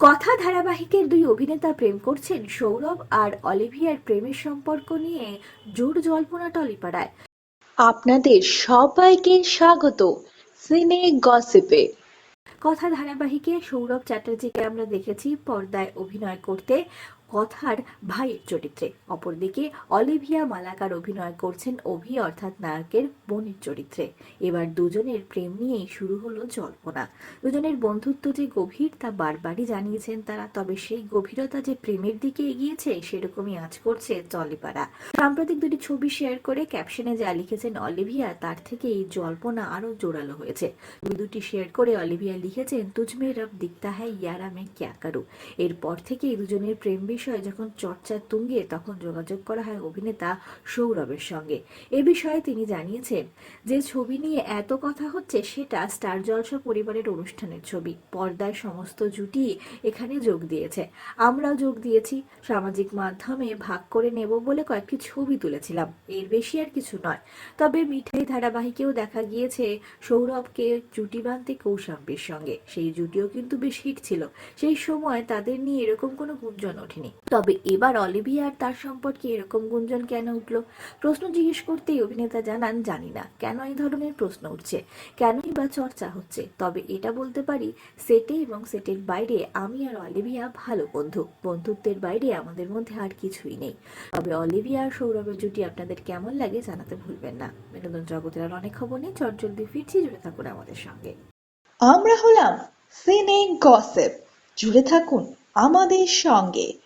কথা ধারাবাহিকের দুই অভিনেতা প্রেম করছেন সৌরভ আর অলিভিয়ার প্রেমের সম্পর্ক নিয়ে জোর জল্পনা টলিপাড়ায়। আপনাদের সবাইকে স্বাগত সিনে গসিপে। কথা ধারাবাহিকে সৌরভ চ্যাটার্জিকে আমরা দেখেছি পর্দায় অভিনয় করতে। কথার ভাইয়ের চরিত্রে। অপরদিকে অলিভিয়া মালাকার অভিনয় করছেন অভি, অর্থাৎ নায়কের বোনের চরিত্রে। এবার দুজনের প্রেম নিয়েই শুরু হলো জল্পনা। দুজনের বন্ধুত্ব যে গভীর তা বারবারই জানিয়েছেন তারা, তবে সেই গভীরতা যে প্রেমের দিকে এগিয়েছে, সেরকমই আজ করছে চলিপাড়া সাম্প্রতিক দুটি ছবি শেয়ার করে ক্যাপশনে যা লিখেছেন অলিভিয়া, তার থেকে এই জল্পনা আরও জোরালো হয়েছে। দুটি শেয়ার করে অলিভিয়া লিখেছেন তুজমে রব দিখতা হ্যায় ইয়ারা মে ক্যা করু? এরপর থেকেই দুজনের প্রেম বিষয়ে যখন চর্চা তুঙ্গে তখন যোগাযোগ করা হয় অভিনেতা সৌরভের সঙ্গে। এ বিষয়ে তিনি জানিয়েছেন যে, ছবি নিয়ে এত কথা হচ্ছে সেটা স্টার জলসা পরিবারের অনুষ্ঠানের ছবি। পর্দায় সমস্ত জুটি এখানে যোগ দিয়েছে। আমরাও যোগ দিয়েছি। সামাজিক মাধ্যমে ভাগ করে নেব বলে কয়েকটি ছবি তুলেছিলাম। এর বেশি আর কিছু নয়। তবে মিঠাই ধারাবাহিকেও দেখা গিয়েছে সৌরভকে জুটি বাঁধতে কৌশাম্বীর সঙ্গে। সেই জুটিও কিন্তু বেশ হিট ছিল। সেই সময় তাদের নিয়ে এরকম কোনো গুঞ্জন ওঠেনি। তবে এবার অলিভিয়া আর তার সম্পর্কে এরকম গুঞ্জন কেন উঠল? প্রশ্ন জিজ্ঞেস করতেই অভিনেতা জানান, জানি না। কেন এই ধরনের প্রশ্ন উঠছে? কেনই বা চর্চা হচ্ছে? তবে এটা বলতে পারি, সেটে এবং সেটের বাইরে আমি আর অলিভিয়া ভালো বন্ধু। বন্ধুত্বের বাইরে আমাদের মধ্যে আর কিছুই নেই। তবে অলিভিয়া আর সৌরভের জুটি আপনাদের কেমন লাগে জানাতে ভুলবেন না। বিনোদন জগতের আর অনেক খবর নেই চট জলদি ফিরছি। জুড়ে থাকুন আমাদের সঙ্গে। আমরা হলাম সিনে গসিপ জুড়ে থাকুন আমাদের সঙ্গে।